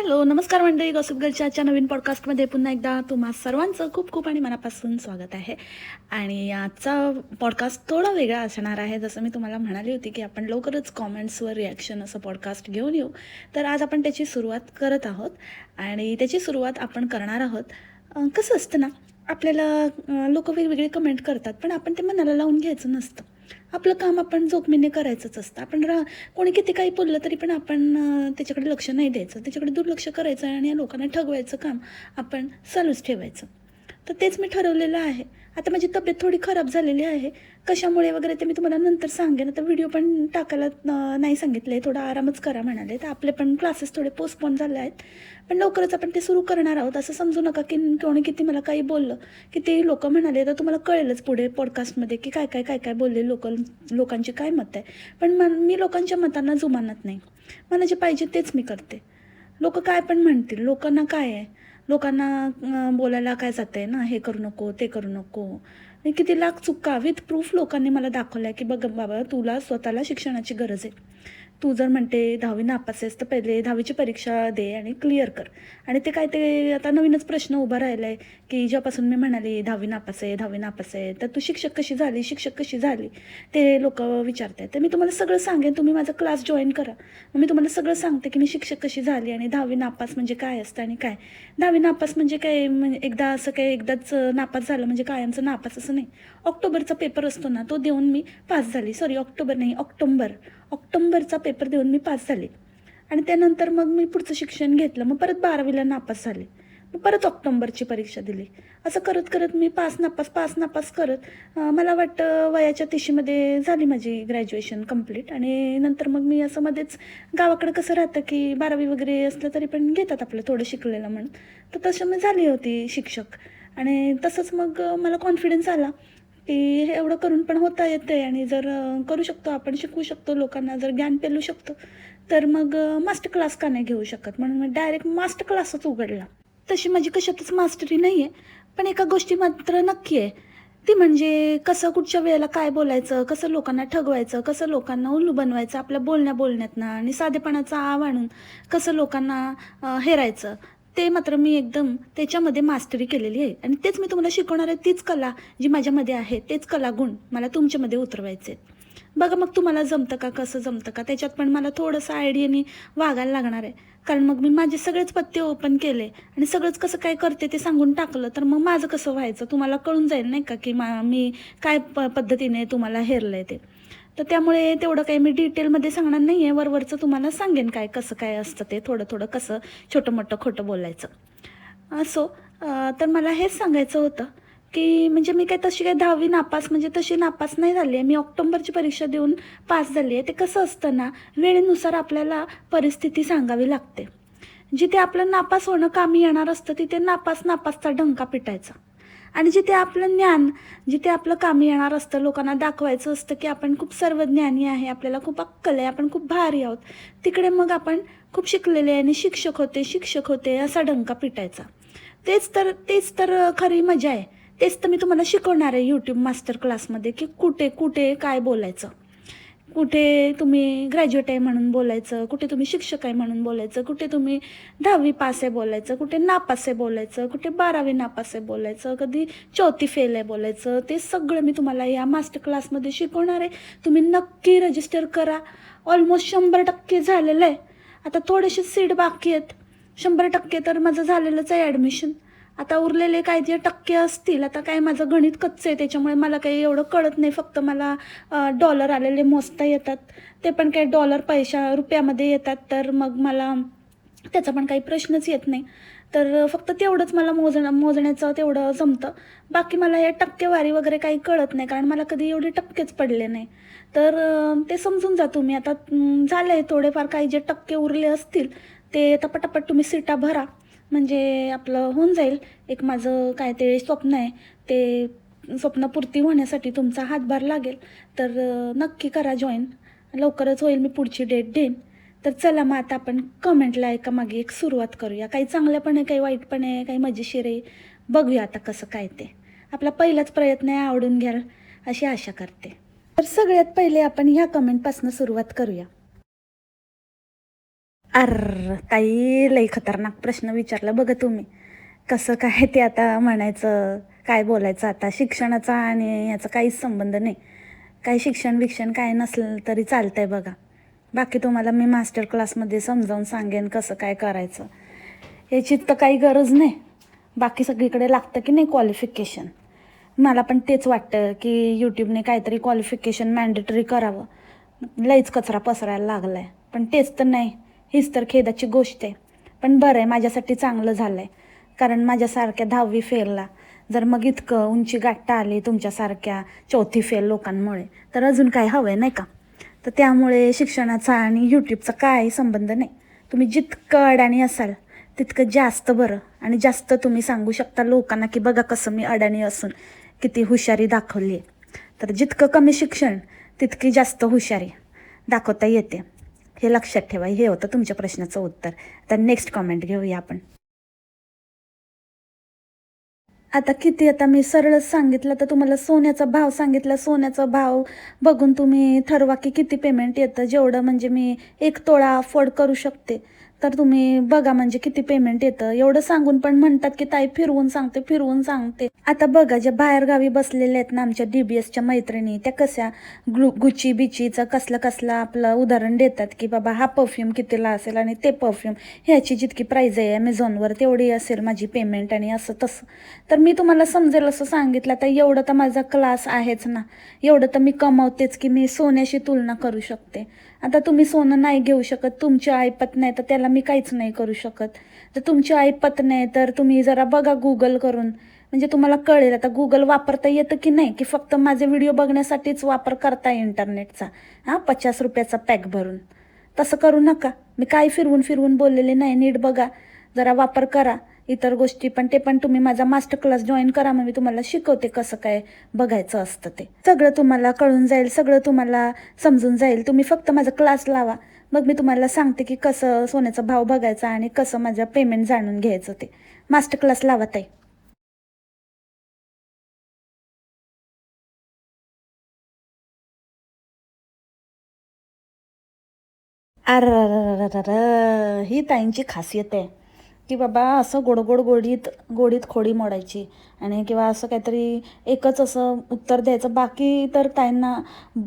Hello नमस्कार मंडळी. Gossip गर्लच्या आजच्या नवीन पॉडकास्टमध्ये पुन्हा एकदा तुम्हा सर्वांचं खूप खूप आणि मनापासून स्वागत आहे. आणि आजचा पॉडकास्ट थोडा वेगळा असणार आहे. जसं मी तुम्हाला म्हणाली होती की आपण लवकरच कॉमेंट्सवर रिॲक्शन असं पॉडकास्ट घेऊन येऊ. तर आज आपण त्याची सुरुवात करत आहोत. आणि त्याची सुरुवात आपण करणार आहोत. कसं असतं ना आपल्याला लोक वेगवेगळे कमेंट करतात पण आपण ते मनाला लावून घ्यायचं नसतं. आपलं काम आपण जोखमीने करायचंच असतं. आपण रा कोणी किती काही बोललं तरी पण आपण त्याच्याकडे लक्ष नाही द्यायचं. त्याच्याकडे दुर्लक्ष करायचं आणि या लोकांना ठगवायचं काम आपण चालूच ठेवायचं. तर तेच मी ठरवलेलं आहे. आता माझी तब्येत थोडी खराब झालेली आहे. कशामुळे वगैरे ते मी तुम्हाला नंतर सांगेन. आता व्हिडिओ पण टाकायला नाही सांगितलं आहे थोडा आरामच करा म्हणाले तर आपले पण क्लासेस थोडे पोस्टपोन झाले आहेत. पण लवकरच आपण ते सुरू करणार आहोत. असं समजू नका की कोणी किती मला काही बोललं. की ते लोक म्हणाले तर तुम्हाला कळेलच पुढे पॉडकास्टमध्ये की काय काय काय काय बोलले लोक लोकांची काय मत आहे. पण मन मी लोकांच्या मतांना जुमानत नाही. मला जे पाहिजे तेच मी करते. लोक काय पण म्हणतील. लोकांना काय आहे? लोकांना बोलायला काय जात आहे ना हे करू नको ते करू नको. आणि किती लाख चुका. विथ प्रूफ लोकांनी मला दाखवलं आहे की बघ बाबा तुला स्वतःला शिक्षणाची गरज आहे. तू जर म्हणते दहावी नापास आहेस तर पहिले दहावीची परीक्षा दे आणि क्लिअर कर. आणि ते काय ते आता नवीनच प्रश्न उभा राहिला आहे की जेव्हापासून मी म्हणाली दहावी नापास आहे दहावी नापास आहे तर तू शिक्षक कशी झाली शिक्षक कशी झाली ते लोक विचारत आहेत तर मी तुम्हाला सगळं सांगेन तुम्ही माझा क्लास जॉईन करा. मग मी तुम्हाला सगळं सांगते की मी शिक्षक कशी झाली आणि दहावी नापास म्हणजे काय असतं आणि काय. दहावी नापास म्हणजे काय म्हणजे एकदा असं काय एकदाच नापास झालं म्हणजे कायमचं नापास असं नाही. ऑक्टोबरचा पेपर असतो ना तो देऊन मी पास झाली. सॉरी ऑक्टोबर नाही ऑक्टोंबर. ऑक्टोंबरचा पेपर देऊन मी पास झाले. आणि त्यानंतर मग मी पुढचं शिक्षण घेतलं. मग परत बारावीला नापास झाले. मग परत ऑक्टोंबरची परीक्षा दिली. असं करत करत मी पास नापास पास नापास करत मला वाटतं वयाच्या तिशीमध्ये झाली माझी ग्रॅज्युएशन कंप्लीट आणि नंतर मग मी असं मध्येच गावाकडं कसं राहतं की बारावी वगैरे असलं तरी पण घेतात आपलं थोडं शिकलेलं म्हणून. तर तसं मी झाली होती शिक्षक. आणि तसंच मग मला कॉन्फिडन्स आला. हे एवढं करून पण होता येतं आहे आणि जर करू शकतो आपण शिकवू शकतो लोकांना जर ज्ञान पेलू शकतो तर मग मास्टर क्लास का नाही घेऊ शकत? म्हणून मी डायरेक्ट मास्टर क्लासच उघडला. तशी माझी कशातच मास्टरी नाही आहे पण एका गोष्टी मात्र नक्की आहे. ती म्हणजे कसं कुठच्या वेळेला काय बोलायचं कसं लोकांना ठगवायचं कसं लोकांना उल्लू बनवायचं आपल्या बोलण्या बोलण्यातनं आणि साधेपणाचा आव आणून कसं लोकांना हेरायचं. ते मात्र मी एकदम त्याच्यामध्ये मास्टरी केलेली आहे. आणि तेच मी तुम्हाला शिकवणार आहे तीच कला जी माझ्यामध्ये आहे तेच कला गुण मला तुमच्यामध्ये उतरवायचे आहेत. बघा मग तुम्हाला जमतं का कसं जमतं का? त्याच्यात पण मला थोडंसं आयडियाने वागायला लागणार आहे. कारण मग मी माझे सगळेच पत्ते ओपन केले आणि सगळंच कसं काय करते ते सांगून टाकलं तर मग माझं कसं व्हायचं? तुम्हाला कळून जाईल नाही का की मा मी काय प पद्धतीने तुम्हाला हेरलं आहे ते. तर त्यामुळे तेवढं काही मी डिटेलमध्ये सांगणार नाही आहे वरवरचं तुम्हाला सांगेन काय कसं काय असतं ते. थोडं थोडं कसं छोटं मोठं खोटं बोलायचं. असो तर मला हेच सांगायचं होतं की म्हणजे मी काय तशी काय दहावी नापास म्हणजे तशी नापास नाही झाली आहे. मी ऑक्टोंबरची परीक्षा देऊन पास झाली आहे. ते कसं असतं ना वेळेनुसार आपल्याला परिस्थिती सांगावी लागते. जिथे आपलं नापास होणं कामी येणार असतं तिथे नापास नापासचा डंका पिटायचा. आणि जिथे आपलं ज्ञान जिथे आपलं कामी येणार असतं लोकांना दाखवायचं असतं की आपण खूप सर्वज्ञानी आहे आपल्याला खूप अक्कल आहे आपण खूप भारी आहोत तिकडे मग आपण खूप शिकलेले आणि शिक्षक होते शिक्षक होते असा डंका पिटायचा. तेच तर तेच तर खरी मजा आहे. तेच तर मी तुम्हाला शिकवणार आहे यूट्यूब मास्टर क्लासमध्ये की कुठे कुठे काय बोलायचं. कुठे तुम्ही ग्रॅज्युएट आहे म्हणून बोलायचं कुठे तुम्ही शिक्षक आहे म्हणून बोलायचं कुठे तुम्ही दहावी पास आहे बोलायचं कुठे नापास आहे बोलायचं कुठे बारावी नापास आहे बोलायचं कधी चौथी फेल आहे बोलायचं ते सगळं मी तुम्हाला या मास्टर क्लासमध्ये शिकवणार आहे. तुम्ही नक्की रजिस्टर करा. ऑलमोस्ट शंभर टक्के झालेलं आहे. आता थोडेसे सीट बाकी आहेत. शंभर टक्के तर माझं झालेलंच आहे ॲडमिशन आता उरलेले काय जे टक्के असतील आता काय माझं गणित कच्चं आहे त्याच्यामुळे मला काही एवढं कळत नाही. फक्त मला डॉलर आलेले मोजता येतात. ते पण काही डॉलर पैशा रुपयामध्ये येतात तर मग मला त्याचा पण काही प्रश्नच येत नाही. तर फक्त तेवढंच मला मोजणं मोजण्याचं तेवढं जमतं. बाकी मला या टक्केवारी वगैरे काही कळत नाही कारण मला कधी एवढे टक्केच पडले नाही. तर ते समजून जा तुम्ही. आता झालं आहे थोडेफार काही जे टक्के उरले असतील ते आता पटापट तुम्ही सीटा भरा. म्हणजे आपलं होऊन जाईल. एक माझं काय ते स्वप्न आहे. ते स्वप्न पूर्ती होण्यासाठी तुमचा हातभार लागेल. तर नक्की करा जॉईन लवकरच होईल मी पुढची डेट देईन. तर चला मग आता आपण कमेंटला एका मागे एक सुरुवात करूया. काही चांगलं पण आहे काही वाईट पण आहे काही मजेशीर आहे. बघूया आता कसं काय ते. आपला पहिलाच प्रयत्न आहे आवडून घ्याल अशी आशा करते. तर सगळ्यात पहिले आपण ह्या कमेंटपासून सुरुवात करूया. अर ताई लई खतरनाक प्रश्न विचारला बघा तुम्ही. कसं काय ते आता म्हणायचं काय बोलायचं आता? शिक्षणाचा आणि याचा काहीच संबंध नाही. काही शिक्षण विक्षण काय नसलं तरी चालतंय बघा. बाकी तुम्हाला मी मास्टर क्लासमध्ये समजावून सांगेन कसं काय करायचं. याची तर काही गरज नाही. बाकी सगळीकडे लागतं की नाही क्वालिफिकेशन मला पण तेच वाटतं की यूट्यूबने काहीतरी क्वालिफिकेशन मॅन्डेटरी करावं. लईच कचरा पसरायला लागला आहे पण तेच तर नाही. हीच तर खेदाची गोष्ट आहे. पण बरं आहे माझ्यासाठी चांगलं झालं आहे कारण माझ्यासारख्या दहावी फेलला. जर मग इतकं उंची गाठता आली तुमच्यासारख्या चौथी फेल लोकांमुळे तर अजून काय हवं आहे नाही का? तर त्यामुळे शिक्षणाचा आणि यूट्यूबचा काही संबंध नाही. तुम्ही जितकं अडाणी असाल तितकं जास्त बरं. आणि जास्त तुम्ही सांगू शकता लोकांना की बघा कसं मी अडाणी असून किती हुशारी दाखवली आहे. तर जितकं कमी शिक्षण तितकी जास्त हुशारी दाखवता येते. हे लक्षात ठेवा. हे होतं तुमच्या प्रश्नाचं उत्तर. तर नेक्स्ट कमेंट घेऊया आपण. आता किती आता मी सरळच सांगितलं तर तुम्हाला सोन्याचा भाव सांगितला. सोन्याचा भाव बघून तुम्ही ठरवा की किती पेमेंट येतं. जेवढं म्हणजे मी एक तोळा अफोर्ड करू शकते. तर तुम्ही बघा म्हणजे किती पेमेंट येतं. एवढं सांगून पण म्हणतात की ताई फिरवून सांगते फिरवून सांगते. आता बघा ज्या बाहेरगावी बसलेल्या आहेत ना आमच्या डीबीएसच्या मैत्रिणी त्या कशा ग्लु गुची बिचीचं कसलं कसलं आपलं उदाहरण देतात की बाबा हा परफ्यूम कितीला असेल आणि ते परफ्यूम ह्याची जितकी प्राईज आहे ॲमेझॉनवर तेवढी असेल माझी पेमेंट आणि असं तसं. तर मी तुम्हाला समजेल असं सांगितलं तर एवढं तर माझा क्लास आहेच ना. एवढं तर मी कमावतेच की मी सोन्याशी तुलना करू शकते. आता तुम्ही सोनं नाही घेऊ शकत तुमची ऐपत नाही तर त्याला मी काहीच नाही करू शकत. जर तुमची ऐपत नाही तर तुम्ही जरा बघा गुगल करून. म्हणजे तुम्हाला कळेल आता गुगल वापरता येतं की नाही की फक्त माझे व्हिडिओ बघण्यासाठीच वापर करताय इंटरनेटचा हां पचास रुपयाचा पॅक भरून. तसं करू नका. मी काय फिरवून फिरवून बोललेले नाही नीट बघा. जरा वापर करा. इतर गोष्टी पण ते पण तुम्ही माझा मास्टर क्लास जॉईन करा मग मी तुम्हाला शिकवते कसं काय बघायचं असतं ते. सगळं तुम्हाला कळून जाईल सगळं तुम्हाला समजून जाईल. तुम्ही फक्त माझा क्लास लावा. मग मी तुम्हाला सांगते की कसं सोन्याचा भाव बघायचा आणि कसं माझं पेमेंट जाणून घ्यायचं ते. मास्टर क्लास लावा ताई. अर ही ताईंची खासियत आहे की बाबा असं गोड गोड गोडीत गोडीत खोडी मोडायची. आणि किंवा असं काहीतरी एकच असं उत्तर द्यायचं. बाकी तर ताईंना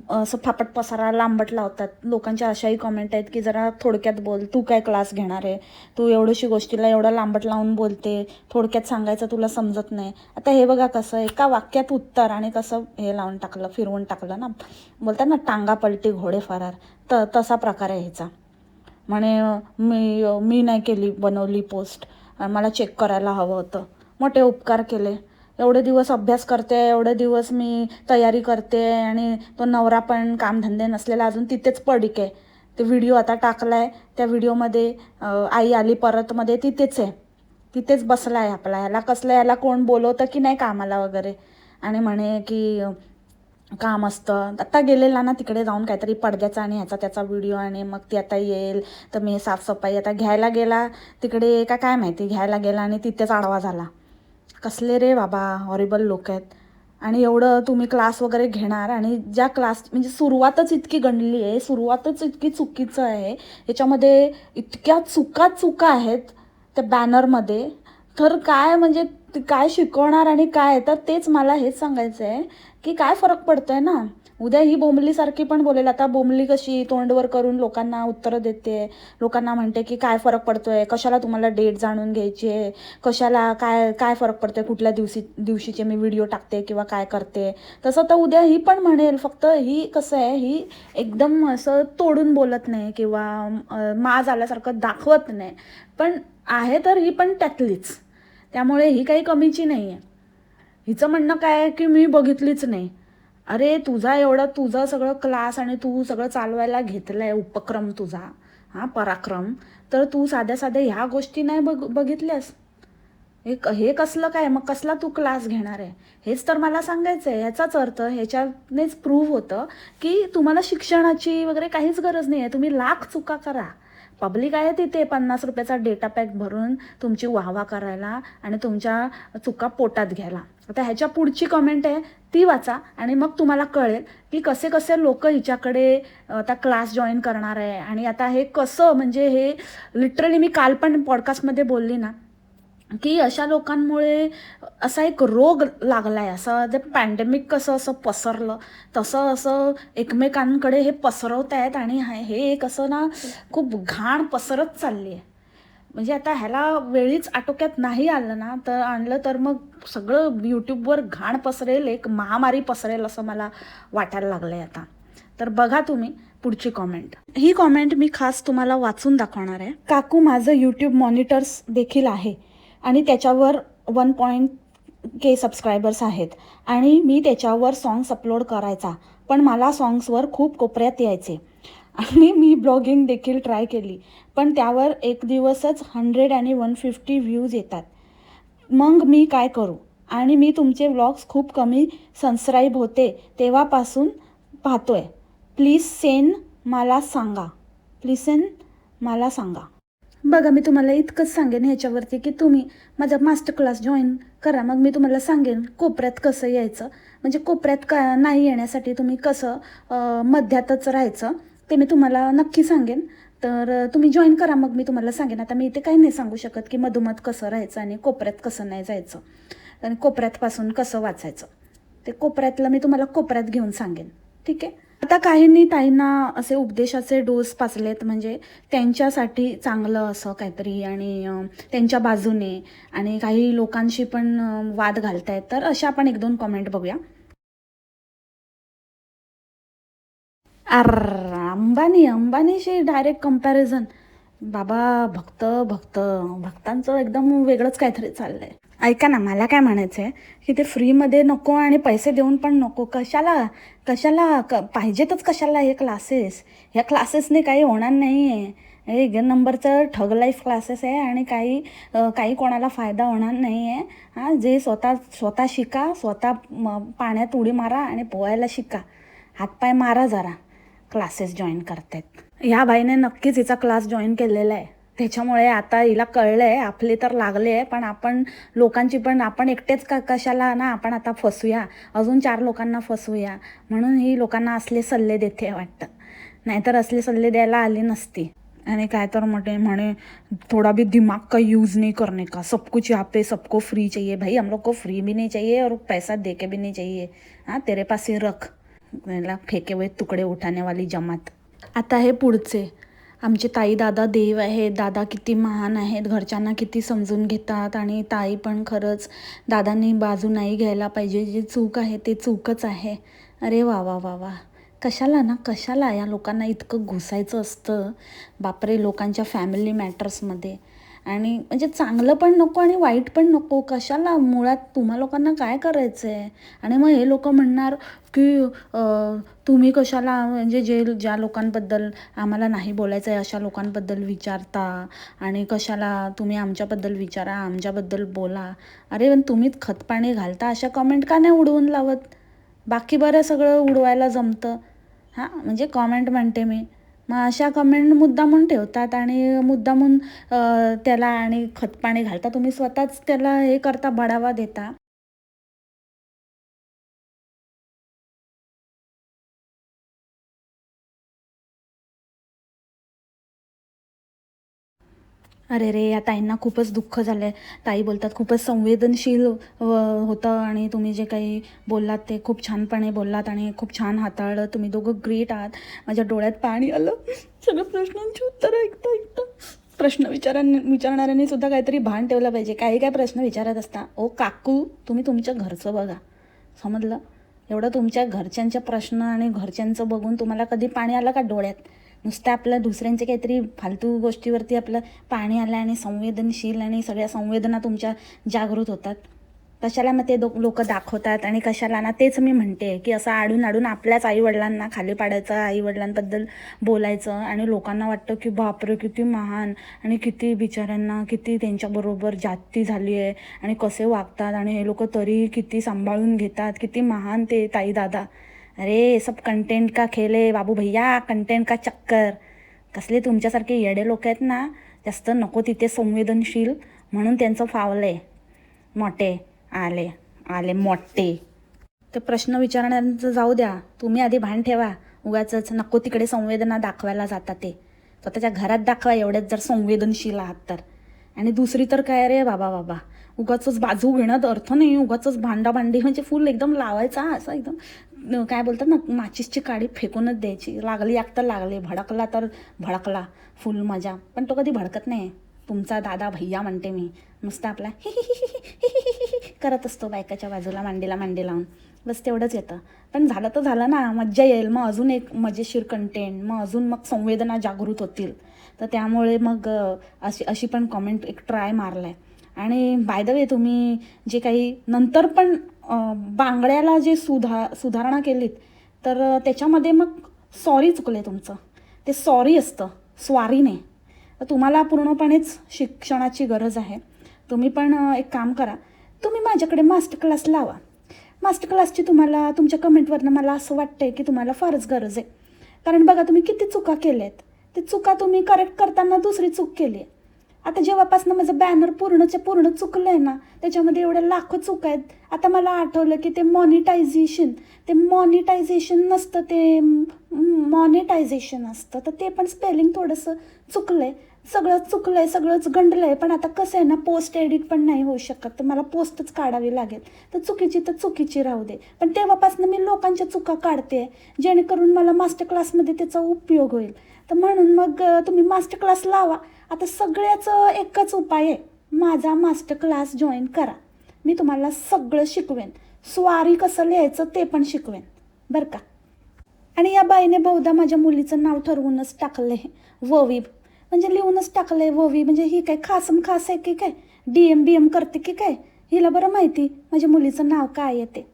असं फापट पसारा लांबट लावतात. लोकांच्या अशाही कॉमेंट आहेत की जरा थोडक्यात बोल. तू काय क्लास घेणार आहे? तू एवढीशी गोष्टीला एवढं लांबट लावून बोलते. थोडक्यात सांगायचं तुला समजत नाही. आता हे बघा कसं एका वाक्यात उत्तर आणि कसं हे लावून टाकलं फिरवून टाकलं ना. बोलतात ना टांगा पलटी घोडे फरार. त तसा प्रकार आहे ह्याचा. म्हणे मी मी नाही केली बनवली पोस्ट. मला चेक करायला हवं होतं. मोठे उपकार केले. एवढे दिवस अभ्यास करते एवढे दिवस मी तयारी करते आणि तो नवरा पण कामधंदे नसलेला अजून तिथेच पडिक. आहे ते व्हिडिओ आता टाकला आहे त्या व्हिडिओमध्ये आई आली परतमध्ये तिथेच आहे. तिथेच बसला आहे आपला. याला कसलं याला कोण बोलवतं की नाही कामाला वगैरे? आणि म्हणे की काम असतं. आता गेलेला ना तिकडे जाऊन काहीतरी पडद्याचा आणि ह्याचा त्याचा व्हिडिओ आणि मग ती आता येईल तर मी साफसफाई आता घ्यायला गेला. तिकडे का काय माहिती घ्यायला गेला आणि तिथेच आडवा झाला. कसले रे बाबा हॉरिबल लोक आहेत. आणि एवढं तुम्ही क्लास वगैरे घेणार आणि ज्या क्लास म्हणजे सुरुवातच इतकी गणली आहे सुरुवातच इतकी चुकीचं आहे. याच्यामध्ये इतक्या चुका चुका आहेत त्या बॅनरमध्ये तर काय म्हणजे काय शिकवणार आणि काय तर तेच मला हेच सांगायचं आहे की काय फरक पडतोय ना? उद्या ही बोंबलीसारखी पण बोलेल. आता बोंबली कशी तोंडवर करून लोकांना उत्तरं देते. लोकांना म्हणते की काय फरक पडतोय? कशाला तुम्हाला डेट जाणून घ्यायची आहे? कशाला काय काय फरक पडतोय? कुठल्या दिवशी दिवशीचे मी व्हिडिओ टाकते किंवा काय करते? तसं तर उद्या ही पण म्हणेल. फक्त ही कसं आहे ही एकदम असं तोडून बोलत नाही किंवा माज आल्यासारखं दाखवत नाही. पण आहे तर ही पण त्यातलीच. त्यामुळे ही काही कमीची नाही आहे हिचं म्हणणं काय आहे की मी बघितलीच नाही. अरे तुझा एवढं तुझं सगळं क्लास आणि तू सगळं चालवायला घेतलं आहे उपक्रम तुझा. हां पराक्रम. तर तू साध्या साध्या ह्या गोष्टी नाही बघ बघितल्यास? हे हे कसलं काय? मग कसला तू क्लास घेणार आहे? हेच तर मला सांगायचं आहे. ह्याचाच अर्थ ह्याच्यानेच प्रूव्ह होतं की तुम्हाला शिक्षणाची वगैरे काहीच गरज नाही आहे तुम्ही लाख चुका करा. पब्लिक आहे तिथे. पन्नास रुपयाचा डेटा पॅक भरून तुमची वाहवा करायला आणि तुमच्या चुका पोटात घ्यायला. आता ह्याच्या पुढची कमेंट आहे ती वाचा आणि मग तुम्हाला कळेल की कसे कसे लोक हिच्याकडे आता क्लास जॉईन करणार आहे. आणि आता हे कसं म्हणजे हे लिटरली मी काल पण पॉडकास्टमध्ये बोलली ना की अशा लोकांमुळे असा एक रोग लागला आहे असं जे पॅन्डेमिक कसं असं पसरलं तसं असं एकमेकांकडे हे पसरवत आहेत आणि हे- हे एक असं ना खूप घाण पसरत चालली आहे म्हणजे आता ह्याला वेळीच आटोक्यात नाही आलं ना तर आणलं तर मग सगळं यूट्यूबवर घाण पसरेल एक महामारी पसरेल असं मला वाटायला लागलं आहे आता. तर बघा तुम्ही पुढची कॉमेंट ही कॉमेंट मी खास तुम्हाला वाचून दाखवणार आहे. काकू माझं यूट्यूब मॉनिटर्स देखील आहे. आणि त्याच्यावर वन पॉईंट के सबस्क्रायबर्स आहेत. आणि मी त्याच्यावर सॉंग्स अपलोड करायचा पण मला सॉंग्सवर खूप कोपऱ्यात यायचे. आणि मी ब्लॉगिंग देखील ट्राय केली पण त्यावर एक दिवसच हंड्रेड आणि वन फिफ्टी व्ह्यूज येतात. मग मी काय करू? आणि मी तुमचे व्लॉग्स खूप कमी सबस्क्राईब होते तेव्हापासून पाहतोय. प्लीज सेन मला सांगा. प्लीज सेन मला सांगा. बघा मी तुम्हाला इतकंच सांगेन ह्याच्यावरती की तुम्ही माझा मास्टर क्लास जॉईन करा. मग मी तुम्हाला सांगेन कोपऱ्यात कसं यायचं. म्हणजे कोपऱ्यात का नाही येण्यासाठी तुम्ही कसं मध्यातच राहायचं ते मी तुम्हाला नक्की सांगेन. तर तुम्ही जॉईन करा. मग मी तुम्हाला सांगेन. आता मी इथे काही नाही सांगू शकत की मधोमध कसं राहायचं आणि कोपऱ्यात कसं नाही जायचं. आणि कोपऱ्यातपासून कसं वाचायचं. ते कोपऱ्यातलं मी तुम्हाला कोपऱ्यात घेऊन सांगेन. ठीक आहे? आता काहींनी ताईंना असे उपदेशाचे डोस पाचलेत म्हणजे त्यांच्यासाठी चांगलं असं काहीतरी आणि त्यांच्या बाजूने आणि काही लोकांशी पण वाद घालतायत. तर अशा आपण एक दोन कॉमेंट बघूया. अर अंबानी अंबानीशी डायरेक्ट कंपॅरिझन बाबा भक्त भक्त. भक्तांचं एकदम वेगळंच काहीतरी चाललंय. ऐका ना मला काय म्हणायचं आहे की ते फ्रीमध्ये नको आणि पैसे देऊन पण नको. कशाला कशाला क पाहिजेतच कशाला हे क्लासेस ह्या क्लासेसने काही होणार नाही आहे हे एक नंबरचं ठग लाईफ क्लासेस आहे आणि काही काही कोणाला फायदा होणार नाही आहे हां जे स्वतः स्वतः शिका स्वतः पाण्यात उडी मारा आणि पोहायला शिका. हातपाय मारा जरा. क्लासेस जॉईन करतायत. ह्या बाईने नक्कीच हिचा क्लास जॉईन केलेला आहे. त्याच्यामुळे आता हिला कळलं आहे आपले तर लागले आहे पण आपण लोकांची पण आपण एकटेच का कशाला ना आपण आता फसूया. अजून चार लोकांना फसूया म्हणून ही लोकांना असले सल्ले देते वाटतं. नाहीतर असले सल्ले द्यायला आली नसती. आणि काय तर म्हणे म्हणे थोड़ा भी दिमाग का यूज़ नहीं करने का? सब कुछ यहाँ पे सबको फ्री चाहिए. भाई हम लोग को फ्री भी नहीं चाहिए और पैसा दे के भी नहीं चाहिए. हां तेरे पास ही रख. याला फेके हुए तुकडे उठाने वाली जमात. आता हे पुढचे. आमचे ताई दादा देव आहेत. दादा किती महान आहेत. घरच्यांना किती समजून घेतात. आणि ताई पण खरंच दादांनी बाजू नाही घ्यायला पाहिजे. जे चूक आहे ते चूकच आहे. अरे वा वा वा वा. कशाला ना? कशाला या लोकांना इतकं घुसायचं असतं? बापरे लोकांच्या फॅमिली मॅटर्समध्ये आणि म्हणजे चांगलं पण नको आणि वाईट पण नको. कशाला मुळात तुम्हा लोकांना काय करायचं आहे आणि मग हे लोक म्हणणार की तुम्ही कशाला म्हणजे जे ज्या लोकांबद्दल आम्हाला नाही बोलायचं आहे अशा लोकांबद्दल विचारता? आणि कशाला तुम्ही आमच्याबद्दल विचारा आमच्याबद्दल बोला? अरे पण तुम्हीच खतपाणी घालता अशा कमेंट का नाही उडवून लावत? बाकी बरं सगळं उडवायला जमतं. हां म्हणजे कॉमेंट म्हणते मी. मग अशा कमेंट मुद्दामून ठेवतात आणि मुद्दामून त्याला आणि खतपाणी घालता. तुम्ही स्वतःच त्याला हे करता बढावा देता. अरे रे या ताईंना खूपच दुःख झालं आहे ताई बोलतात खूपच संवेदनशील होतं आणि तुम्ही जे काही बोललात ते खूप छानपणे बोललात आणि खूप छान हाताळलं. तुम्ही दोघं ग्रेट आहात. माझ्या डोळ्यात पाणी आलं. सगळ्या प्रश्नांची उत्तरं ऐकता ऐकता. प्रश्न विचारां विचारणाऱ्यांनी सुद्धा काहीतरी भान ठेवलं पाहिजे. काही काय प्रश्न विचारत असता. ओ काकू तुम्ही तुमच्या घरचं बघा. समजलं? एवढं तुमच्या घरच्यांच्या प्रश्न आणि घरच्यांचं बघून तुम्हाला कधी पाणी आलं का डोळ्यात? नुसतं आपलं दुसऱ्यांच्या काहीतरी फालतू गोष्टीवरती आपलं पाणी आलं आणि संवेदनशील आणि सगळ्या संवेदना तुमच्या जागृत होतात. कशाला मग ते दो लोक दाखवतात आणि कशाला ना तेच मी म्हणते की असं आडून आडून आपल्याच आईवडिलांना खाली पाडायचं आईवडिलांबद्दल बोलायचं आणि लोकांना वाटतं की बापरे किती महान आणि किती बिचाऱ्यांना किती त्यांच्याबरोबर जाती झाली आहे आणि कसे वागतात आणि हे लोक तरी किती सांभाळून घेतात किती महान ते ताई दादा अरे सब कंटेंट का खेल बाबू भैया? कंटेंट का चक्कर. कसले तुमच्यासारखे येडे लोक आहेत ना जास्त नको तिथे संवेदनशील म्हणून त्यांचं फावले मोठे आले आले मोठे. ते प्रश्न विचारण्याचं जाऊ द्या. तुम्ही आधी भान ठेवा. उगाच नको तिकडे संवेदना दाखवायला जाता ते. स्वतःच्या घरात दाखवा एवढ्यात जर संवेदनशील आहात तर. आणि दुसरी तर काय रे बाबा बाबा? उगाच बाजू घेण्यात अर्थ नाही. उगाच भांडाभांडी म्हणजे फुल एकदम लावायचा असं एकदम काय बोलतात ना माचीसची काडी फेकूनच द्यायची. लागली आग तर लागली. भडकला तर भडकला. फुल मजा. पण तो कधी भडकत नाही तुमचा दादा भैया म्हणते मी. नुसता आपला करत असतो बायकाच्या बाजूला मांडीला मांडी लावून. बस तेवढंच येतं. पण झालं तर झालं ना. मज्जा येईल. मग अजून एक मजेशीर कंटेंट मग अजून मग संवेदना जागृत होतील. तर त्यामुळे मग अशी अशी पण कॉमेंट एक ट्राय मारला आहे आणि बाय द वे तुम्ही जे काही नंतर पण बांगड्याला जे सुधा सुधारणा केलीत तर त्याच्यामध्ये मग सॉरी चुकले तुमचं. ते सॉरी असतं स्वारीने तर तुम्हाला पूर्णपणेच शिक्षणाची गरज आहे. तुम्ही पण एक काम करा. तुम्ही माझ्याकडे मास्टर क्लास लावा. मास्टर क्लासची तुम्हाला तुमच्या कमेंटवरनं मला असं वाटतंय की तुम्हाला फारच गरज आहे. कारण बघा तुम्ही किती चुका केल्या आहेत ते चुका तुम्ही करेक्ट करताना दुसरी चूक केली आहे आता जेव्हापासून माझं बॅनर पूर्णच्या पूर्ण चुकलं आहे ना त्याच्यामध्ये एवढ्या लाखो चुका आहेत. आता मला आठवलं की ते मॉनिटायझेशन ते मॉनिटायझेशन नसतं ते मॉनिटायझेशन असतं. तर ते पण स्पेलिंग थोडंसं चुकलं आहे सगळं चुकलं आहे सगळंच गंडलं आहे पण आता कसं आहे ना पोस्ट एडिट पण नाही होऊ शकत. तर मला पोस्टच काढावी लागेल. तर चुकीची तर चुकीची राहू दे. पण तेव्हापासून मी लोकांच्या चुका काढते जेणेकरून मला मास्टर क्लासमध्ये त्याचा उपयोग होईल. तर म्हणून मग तुम्ही मास्टर क्लास लावा. आता सगळ्याचं एकच उपाय आहे. माझा मास्टर क्लास जॉईन करा. मी तुम्हाला सगळं शिकवेन. स्वारी कसं लिहायचं ते पण शिकवेन. बरं का? आणि या बाईने बहुधा माझ्या मुलीचं नाव ठरवूनच टाकलं आहे ववी. म्हणजे लिहूनच टाकलं आहे ववी. म्हणजे ही काय खासम खास आहे की काय? डी एम बी एम करते की काय? हिला बरं माहिती. माझ्या मुलीचं नाव काय आहे ते.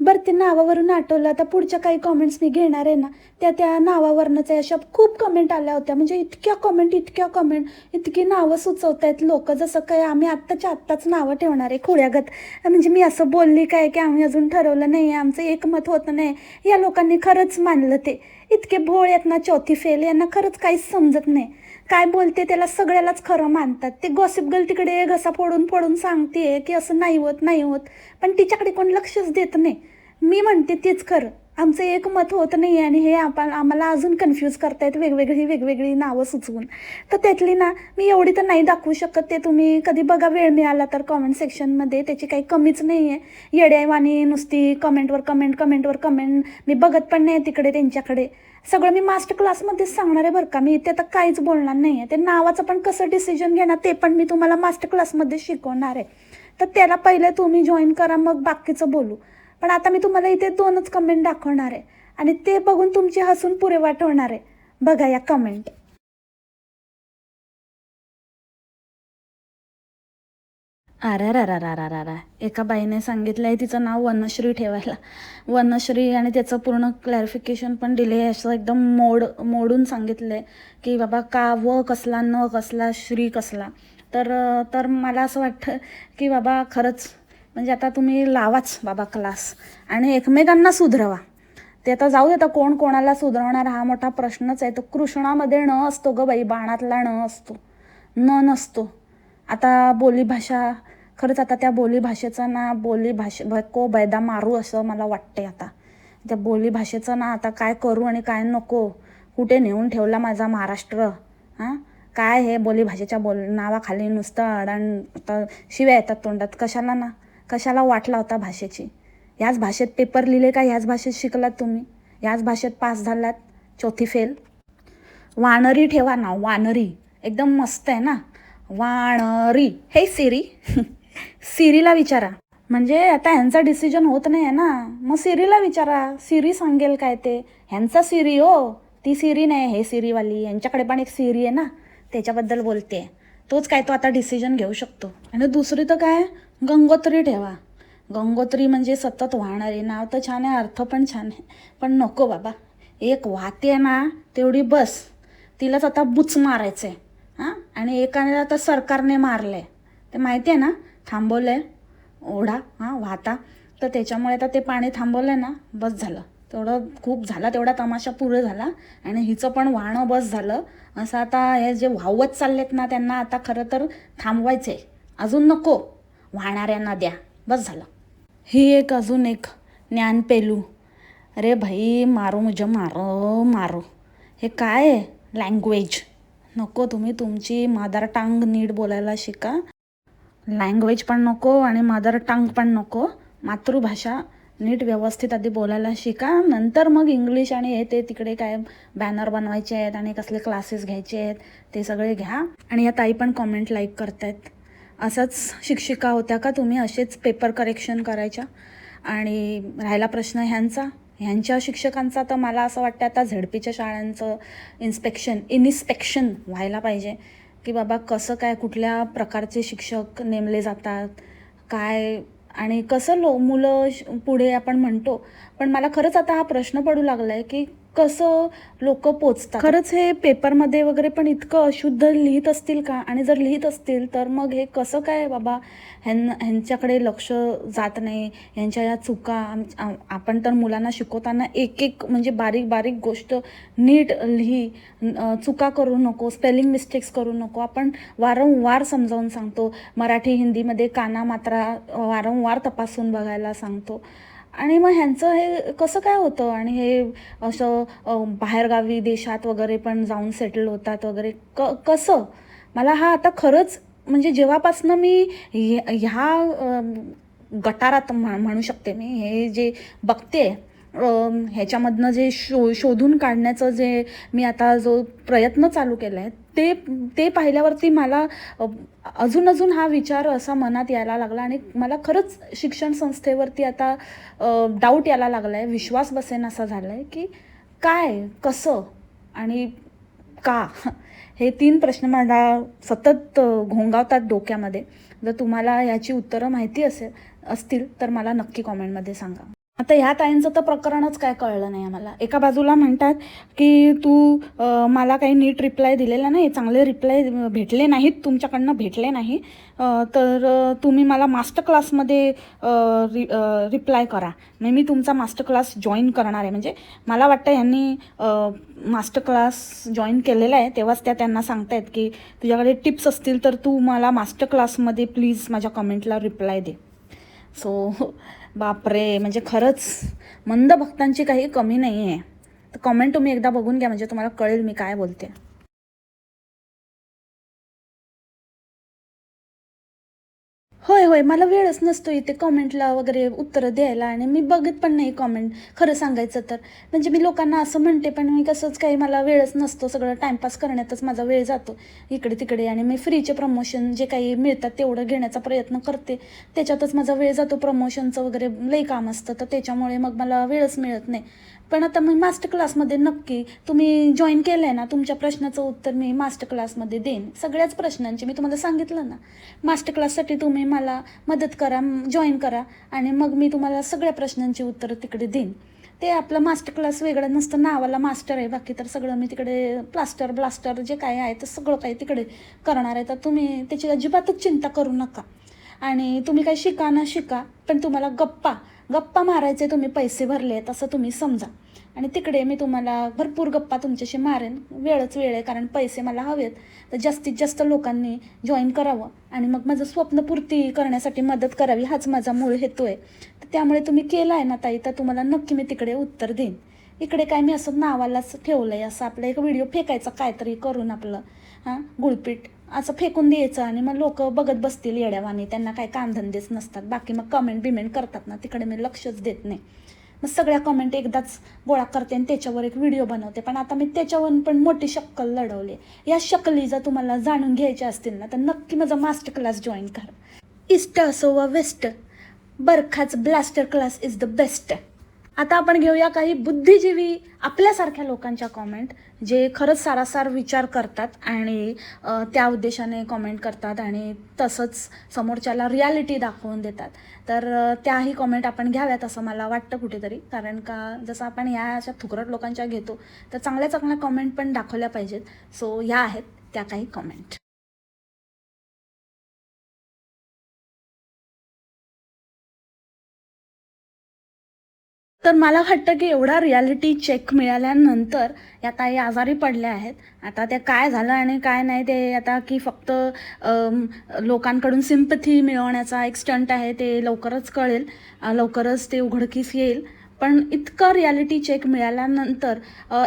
बरं ते नावावरून आठवलं. आता पुढच्या काही कॉमेंट्स मी घेणार आहे ना त्या त्या नावावरनंच अशा खूप कमेंट आल्या होत्या. म्हणजे इतक्या कमेंट इतक्या कमेंट इतकी नावं सुचवत आहेत लोक. जसं काय आम्ही आत्ताच्या आत्ताच नावं ठेवणार आहे खुळ्यागत. म्हणजे मी असं बोलली काय की आम्ही अजून ठरवलं नाही आहे आमचं एकमत होतं नाही या लोकांनी खरंच मानलं ते. इतके भोळ आहेत ना चौथी फेल यांना खरंच काहीच समजत नाही. काय बोलते त्याला सगळ्यालाच खरं मानतात. ते गॉसिप गर्ल तिकडे घसा फोडून फोडून सांगते की असं नाही होत नाही होत. पण तिच्याकडे कोण लक्षच देत नाही. मी म्हणते तेच खरं. आमचं एक मत होत नाही आणि हे आपण आम्हाला अजून कन्फ्यूज करतायत वेगवेगळी वेगवेगळी नावं सुचवून. तर त्यातली ना मी एवढी तर नाही दाखवू शकत. ते तुम्ही कधी बघा वेळ मिळाला तर कॉमेंट सेक्शनमध्ये त्याची काही कमीच नाही आहे येड्यावानी नुसती कमेंटवर कमेंट कमेंटवर कमेंट मी बघत पण नाही तिकडे त्यांच्याकडे. सगळं मी मास्टर क्लासमध्येच सांगणार आहे बरं का. मी इथे आता काहीच बोलणार नाही आहे ते नावाचं पण कसं डिसिजन घेणार ते पण मी तुम्हाला मास्टर क्लासमध्ये शिकवणार आहे. तर त्याला पहिले तुम्ही जॉईन करा मग बाकीचं बोलू. पण आता मी तुम्हाला इथे दोनच कमेंट दाखवणार आहे. आणि ते बघून तुमची हसून पुरे वाट होणार आहे. बघा या कमेंट अरे रा रा रा एका बाईने सांगितलं आहे तिचं नाव वनश्री ठेवायला. वनश्री आणि त्याचं पूर्ण क्लॅरिफिकेशन पण दिले आहे. असं एकदम मोड मोडून सांगितलं आहे की बाबा का व कसला न कसला श्री कसला. तर तर मला असं वाटतं की बाबा खरंच म्हणजे आता तुम्ही लावाच बाबा क्लास आणि एकमेकांना सुधरवा. ते आता जाऊ दे आता कोण कोणाला सुधरवणार हा मोठा प्रश्नच आहे. तो कृष्णामध्ये न असतो ग बाई बाणातला न असतो. न नसतो. आता बोलीभाषा खरंच आता त्या बोलीभाषेचं ना बोली भाषे को बैदा मारू असं मला वाटते आता. त्या बोलीभाषेचं ना आता काय करू आणि काय नको? कुठे नेऊन ठेवला माझा महाराष्ट्र? हां? काय हे बोलीभाषेच्या बोल नावाखाली नुसतं अडाण आता शिव्या येतात तोंडात. कशाला ना? कशाला वाटला होता भाषेची? ह्याच भाषेत पेपर लिहिले का? ह्याच भाषेत शिकलात तुम्ही? ह्याच भाषेत पास झालात? चौथी फेल वानरी ठेवा ना वानरी. एकदम मस्त आहे ना? वानरी. हे सिरी. सिरीला विचारा. म्हणजे आता ह्यांचा डिसिजन होत नाही आहे ना. मग सिरीला विचारा. सिरी सांगेल काय ते? ह्यांचा सिरी हो. ती सिरी नाही हे सिरीवाली. यांच्याकडे पण एक सिरी आहे ना. त्याच्याबद्दल बोलते. तोच काय तो आता डिसिजन घेऊ शकतो. आणि दुसरी तर काय? गंगोत्री ठेवा. गंगोत्री म्हणजे सतत वाहणारी. नाव तर छान आहे अर्थ पण छान आहे. पण नको बाबा. एक वाहते ना तेवढी बस. तिलाच आता बुच मारायचं आहे हां? आणि एकाने आता सरकारने मारलं आहे ते माहिती आहे ना? थांबवलं आहे ओढा हां वाहता. तर त्याच्यामुळे आता ते पाणी थांबवलं आहे ना बस झालं. तेवढं खूप झाला तेवढा तमाशा पुरं झाला. आणि हिचं पण वाहणं बस झालं. असं आता हे जे वाहवत चाललेत ना त्यांना आता खरं तर थांबवायचे अजून नको. वाहणाऱ्यांना द्या. बस झालं. ही एक अजून एक ज्ञान पेलू. अरे भाई मारो मुझे मारो मारो. हे काय आहे लँग्वेज नको तुम्ही तुमची मादार टांग नीट बोलायला शिका. लँग्वेज पण नको आणि मदर टंग पण नको. मातृभाषा नीट व्यवस्थित आधी बोलायला शिका. नंतर मग इंग्लिश आणि हे ते तिकडे काय बॅनर बनवायचे आहेत आणि कसले क्लासेस घ्यायचे आहेत ते सगळे घ्या. आणि या ताई पण कॉमेंट लाईक करतायत. असंच शिक्षिका होत्या का तुम्ही? असेच पेपर करेक्शन करायच्या. आणि राहिला प्रश्न ह्यांचा. ह्यांच्या शिक्षकांचा तर मला असं वाटतं आता झडपीच्या शाळांचं इन्स्पेक्शन इन्स्पेक्शन व्हायला पाहिजे. की बाबा कसं काय कुठल्या प्रकारचे शिक्षक नेमले जातात काय आणि कसं लो मुलं श- पुढे आपण म्हणतो. पण मला खरंच आता हा प्रश्न पडू लागला आहे की कसं लोक पोचतात? खरंच हे पेपरमध्ये वगैरे पण इतकं अशुद्ध लिहित असतील का? आणि जर लिहित असतील तर मग हे कसं काय बाबा ह्यां ह्यांच्याकडे लक्ष जात नाही? ह्यांच्या या चुका आपण तर मुलांना शिकवताना एक एक म्हणजे बारीक बारीक गोष्ट नीट लिही चुका करू नको स्पेलिंग मिस्टेक्स करू नको. आपण वारंवार समजावून सांगतो. मराठी हिंदीमध्ये काना मात्रा वारंवार तपासून बघायला सांगतो. आणि मग ह्यांचं हे कसं काय होतं? आणि हे असं बाहेरगावी देशात वगैरे पण जाऊन सेटल होतात वगैरे क कसं? मला हा आता खरंच म्हणजे जेव्हापासनं मी ह्या ह्या, गटारात म्ह- म्हणू शकते मी हे जे बघते ह्याच्यामधनं जे शो शोधून काढण्याचं जे मी आता जो प्रयत्न चालू केला आहे ते ते पाहिल्यावरती मला अजून अजून हा विचार असा मनात यायला लागला आणि मला खरंच शिक्षण संस्थेवरती आता डाऊट यायला लागला आहे विश्वास बसेन असा झाला आहे की काय कसं आणि का? हे तीन प्रश्न मला सतत घोंगावतात डोक्यामध्ये. जर तुम्हाला याची उत्तरं माहिती असेल असतील तर मला नक्की कॉमेंटमध्ये सांगा. आता ह्या ताईंचं तर प्रकरणच काय कळलं नाही आम्हाला. एका बाजूला म्हणतात की तू मला काही नीट रिप्लाय दिलेला नाही चांगले रिप्लाय भेटले नाहीत तुमच्याकडनं भेटले नाही तर तुम्ही मला मास्टर क्लासमध्ये रि रिप्लाय करा. मग मी तुमचा मास्टर क्लास जॉईन करणार आहे. म्हणजे मला वाटतं ह्यांनी मास्टर क्लास जॉईन केलेला आहे. तेव्हाच त्या त्यांना सांगतायत की तुझ्याकडे टिप्स असतील तर तू मला मास्टर क्लासमध्ये प्लीज माझ्या कमेंटला रिप्लाय दे. सो बापरे म्हणजे खरंच मंद भक्तांची काही कमी नाही आहे तर कमेंट तुम्ही एकदा बघून घ्या म्हणजे तुम्हाला कळेल मी काय बोलते. होय होय मला वेळच नसतो इथे कॉमेंटला वगैरे उत्तरं द्यायला आणि मी बघत पण नाही कॉमेंट खरं सांगायचं तर. म्हणजे मी लोकांना असं म्हणते पण मी कसंच काही मला वेळच नसतो सगळं टाईमपास करण्यातच माझा वेळ जातो इकडे तिकडे आणि मी फ्रीचे प्रमोशन जे काही मिळतात तेवढं घेण्याचा प्रयत्न करते. त्याच्यातच माझा वेळ जातो प्रमोशनचं वगैरे लई काम असतं तर त्याच्यामुळे मग मला वेळच मिळत नाही. पण आता मी मास्टर क्लासमध्ये नक्की तुम्ही जॉईन केलं आहे ना तुमच्या प्रश्नाचं उत्तर मी मास्टर क्लासमध्ये देईन. सगळ्याच प्रश्नांचे मी तुम्हाला सांगितलं ना. मास्टर क्लाससाठी तुम्ही मला मदत करा जॉईन करा आणि मग मी तुम्हाला सगळ्या प्रश्नांची उत्तरं तिकडे देईन. ते आपलं मास्टर क्लास वेगळं नसतं नावाला मास्टर आहे बाकी तर सगळं मी तिकडे प्लास्टर ब्लास्टर जे काय आहे ते सगळं काही तिकडे करणार आहे. तर तुम्ही त्याची अजिबातच चिंता करू नका. आणि तुम्ही काही शिका ना शिका पण तुम्हाला गप्पा गप्पा मारायचे तुम्ही पैसे भरले आहेत असं तुम्ही समजा. आणि तिकडे मी तुम्हाला भरपूर गप्पा तुमच्याशी मारेन वेळच वेळ आहे कारण पैसे मला हवेत. तर जास्तीत जास्त लोकांनी जॉईन करावं. आणि मग माझं स्वप्नपूर्ती करण्यासाठी मदत करावी हाच माझा मूळ हेतू आहे. तर त्यामुळे तुम्ही केला आहे ना ताई तर तुम्हाला नक्की मी तिकडे उत्तर देईन. इकडे काय मी असं नावालाच ठेवलं आहे असं आपलं एक व्हिडिओ फेकायचा काहीतरी करून आपलं हां गुळपीठ. असं फेकून द्यायचं आणि मग लोक बघत बसतील येड्यावानी त्यांना काय कामधंदेच नसतात. बाकी मग कमेंट बिमेंट करतात ना तिकडे मी लक्षच देत नाही. मग सगळ्या कमेंट एकदाच गोळा करते आणि त्याच्यावर एक व्हिडिओ बनवते. पण आता मी त्याच्यावर पण मोठी शक्कल लढवली. या शकली जर तुम्हाला जाणून घ्यायच्या असतील ना तर नक्की माझा मास्टर क्लास जॉईन करा. इस्ट असो वा west बरखाच blaster class is the best आता आपण घेऊया काही बुद्धिजीवी आपल्यासारख्या लोकांच्या कॉमेंट जे खरंच सारासार विचार करतात आणि त्या उद्देशाने कॉमेंट करतात आणि तसंच समोरच्याला रियालिटी दाखवून देतात. तर त्याही कॉमेंट आपण घ्याव्यात असं मला वाटतं कुठेतरी. कारण का जसं आपण ह्या अशा थुकरट लोकांच्या घेतो तर चांगल्या चांगल्या कॉमेंट पण दाखवल्या पाहिजेत. सो ह्या आहेत त्या काही कॉमेंट तर मला वाटतं की एवढा रियालिटी चेक मिळाल्यानंतर या ताई आजारी पडल्या आहेत. आता ते काय झालं आणि काय नाही ते आता की फक्त लोकांकडून सिम्पथी मिळवण्याचा एक स्टंट आहे ते लवकरच कळेल. लवकरच ते उघडकीस येईल. पण इतकं रियालिटी चेक मिळाल्यानंतर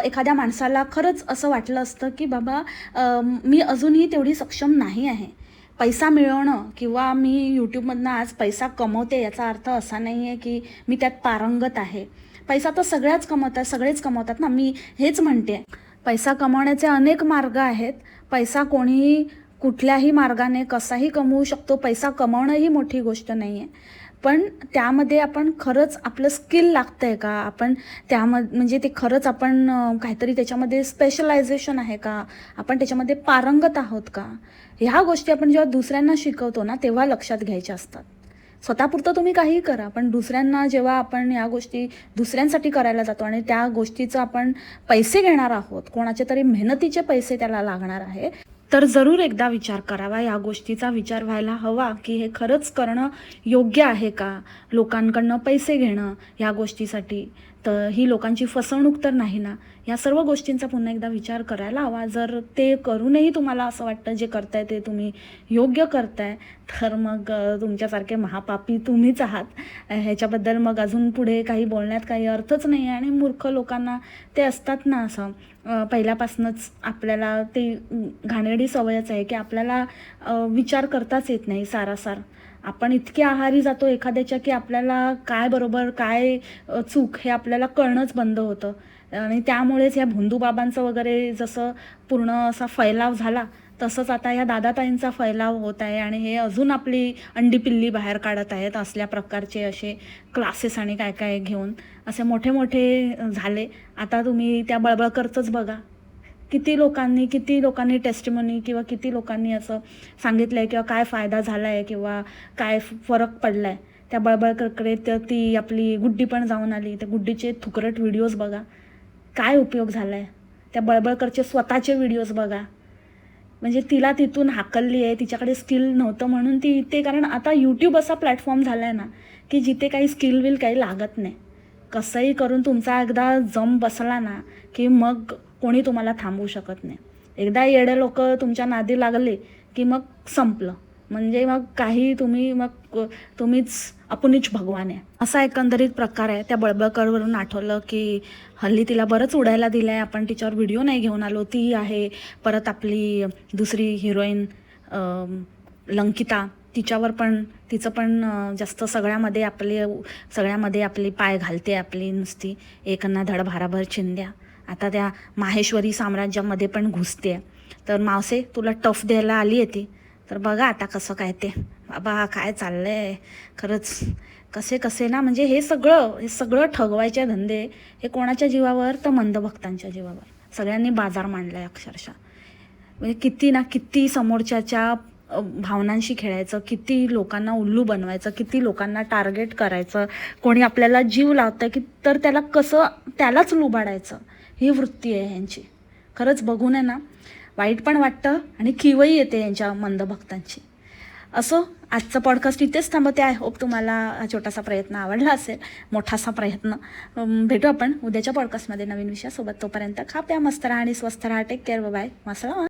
एखाद्या माणसाला खरंच असं वाटलं असतं की बाबा मी अजूनही तेवढी सक्षम नाही आहे. पैसा मिळवणं किंवा मी यूट्यूबमधनं आज पैसा कमवते याचा अर्थ असा नाही आहे की मी त्यात पारंगत आहे. पैसा तर सगळ्याच कमवतात सगळेच कमवतात ना. मी हेच म्हणते. पैसा कमवण्याचे अनेक मार्ग आहेत. पैसा कोणीही कुठल्याही मार्गाने कसाही कमवू शकतो. पैसा कमवणं ही मोठी गोष्ट नाही आहे पण त्यामध्ये आपण खरंच आपलं स्किल लागतं आहे का? आपण त्यामध्ये म्हणजे ते खरंच आपण काहीतरी त्याच्यामध्ये स्पेशलायझेशन आहे का? आपण त्याच्यामध्ये पारंगत आहोत का? ह्या गोष्टी आपण जेव्हा दुसऱ्यांना शिकवतो ना तेव्हा लक्षात घ्यायच्या असतात. स्वतःपुरतं तुम्ही काहीही करा पण दुसऱ्यांना जेव्हा आपण या गोष्टी दुसऱ्यांसाठी करायला जातो आणि त्या गोष्टीचं आपण पैसे घेणार आहोत कोणाचे तरी मेहनतीचे पैसे त्याला लागणार आहे तर जरूर एकदा विचार करावा. या गोष्टीचा विचार व्हायला हवा की हे खरंच करणं योग्य आहे का? लोकांकडनं पैसे घेणं या गोष्टीसाठी. तर ही लोकांची फसवणूक तर नाही ना? या सर्व गोष्टींचा पुन्हा एकदा विचार करायला हवा. जर ते करूनही तुम्हाला असं वाटतं जे करताय ते तुम्ही योग्य करताय तर मग तुमच्यासारखे महापापी तुम्हीच आहात. ह्याच्याबद्दल मग अजून पुढे काही बोलण्यात काही अर्थच नाही आहे आणि मूर्ख लोकांना ते असतात ना असं. पहिल्यापासूनच आपल्याला ते घाणेरडी सवयच आहे की आपल्याला विचार करताच येत नाही सारासार. आपण इतके आहारी जातो एखाद्याच्या की आपल्याला काय बरोबर काय चूक हे आपल्याला कळणंच बंद होतं. आणि त्यामुळेच या भोंदूबाबांचं वगैरे जसं पूर्ण असा फैलाव झाला तसंच आता या दादाताईंचा फैलाव होत आहे आणि हे अजून आपली अंडी पिल्ली बाहेर काढत आहेत असल्या प्रकारचे असे क्लासेस आणि काय काय घेऊन. असे मोठे मोठे झाले. आता तुम्ही त्या बळबळकरचंच बघा. किती लोकांनी किती लोकांनी टेस्टिमनी किंवा किती लोकांनी असं सांगितलं आहे किंवा काय फायदा झाला आहे किंवा काय फरक पडला आहे त्या बळबळकरकडे तर ती आपली गुड्डी पण जाऊन आली. त्या गुड्डीचे थुकरट व्हिडिओज बघा. काय उपयोग झाला आहे त्या बळबळकरचे स्वतःचे व्हिडिओज बघा. म्हणजे तिला तिथून हाकलली आहे तिच्याकडे स्किल नव्हतं म्हणून ती इथे कारण आता यूट्यूब असा प्लॅटफॉर्म झाला आहे ना की जिथे काही स्किल विल काही लागत नाही. कसंही करून तुमचा एकदा जम बसला ना की मग कोणी तुम्हाला थांबवू शकत नाही. एकदा येडे लोक तुमच्या नादी लागले की मग संपलं. म्हणजे मग काही तुम्ही मग तुम्हीच आपणच भगवान आहे. असा एकंदरीत प्रकार आहे. त्या बळबळकरवरून आठवलं की हल्ली तिला बरंच उडायला दिलं आहे आपण तिच्यावर व्हिडिओ नाही घेऊन आलो. ती आहे. परत आपली दुसरी हिरोईन लंकिता. तिच्यावर पण तिचं पण जास्त सगळ्यामध्ये आपले सगळ्यामध्ये आपली पाय घालते आपली नुसती. एकना धड भाराभर चिंद्या आता त्या माहेश्वरी साम्राज्यामध्ये पण घुसते. तर मावसे तुला टफ द्यायला आली आहे ती तर बघा आता कसं काय ते. बाबा काय चाललं आहे खरंच कसे कसे ना म्हणजे हे सगळं हे सगळं ठगवायचे धंदे हे कोणाच्या जीवावर? तर मंदभक्तांच्या जीवावर. सगळ्यांनी बाजार मांडला आहे अक्षरशः. म्हणजे किती ना किती समोरच्याच्या भावनांशी खेळायचं किती लोकांना उल्लू बनवायचं किती लोकांना टार्गेट करायचं कोणी आपल्याला जीव लावतं की तर त्याला कसं त्यालाच लुबाडायचं. ही वृत्ती आहे ह्यांची. खरंच बघून आहे ना वाईट पण वाटतं आणि खिवही येते यांच्या मंदभक्तांची. असो आजचा पॉडकास्ट इथेच थांबते. आय होप तुम्हाला हा छोटासा प्रयत्न आवडला असेल मोठासा प्रयत्न. भेटू आपण उद्याच्या पॉडकास्टमध्ये नवीन विषयासोबत. तोपर्यंत खा प्या मस्त राहा आणि स्वस्थ राहा. टेक केअर बाय मसला